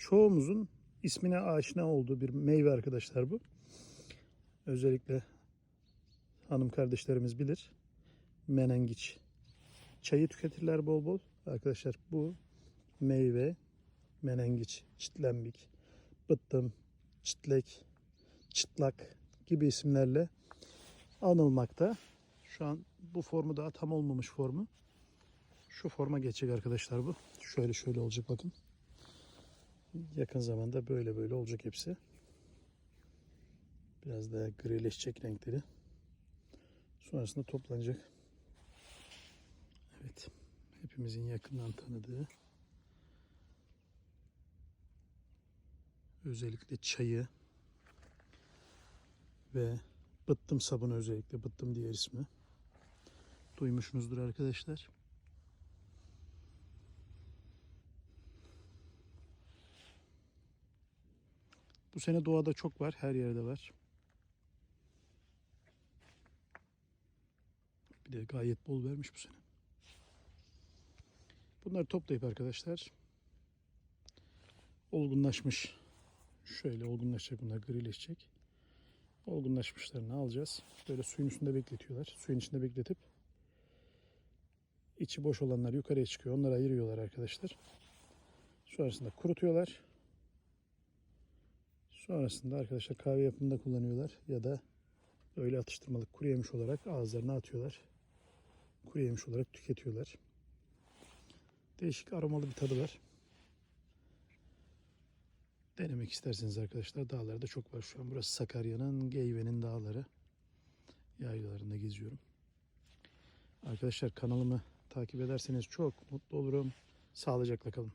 çoğumuzun ismine aşina olduğu bir meyve arkadaşlar bu. Özellikle hanım kardeşlerimiz bilir. Menengiç. Çayı tüketirler bol bol. Arkadaşlar bu meyve menengiç, çitlenbik, bıttım, çitlek, çıtlak gibi isimlerle anılmakta. Şu an bu formu daha tam olmamış formu. Şu forma geçecek arkadaşlar bu. Şöyle şöyle olacak bakın. Yakın zamanda böyle böyle olacak hepsi. Biraz daha grileşecek renkleri. Sonrasında toplanacak. Evet. Hepimizin yakından tanıdığı özellikle çayı ve bıttım sabunu özellikle bıttım diğer ismi duymuşsunuzdur arkadaşlar. Bu sene doğada çok var, her yerde var. Bir de gayet bol vermiş bu sene. Bunları toplayıp arkadaşlar olgunlaşmış şöyle olgunlaşacak bunlar grileşecek. Olgunlaşmışlarını alacağız. Böyle suyun üstünde bekletiyorlar. Suyun içinde bekletip içi boş olanlar yukarıya çıkıyor. Onları ayırıyorlar arkadaşlar. Sonrasında kurutuyorlar. Sonrasında arkadaşlar kahve yapımında kullanıyorlar ya da böyle atıştırmalık kuru yemiş olarak ağızlarına atıyorlar. Kuru yemiş olarak tüketiyorlar. Değişik aromalı bir tadı var. Denemek isterseniz arkadaşlar dağlarda çok var şu an. Burası Sakarya'nın Geyve'nin dağları. Yaylalarında geziyorum. Arkadaşlar kanalımı takip ederseniz çok mutlu olurum. Sağlıcakla kalın.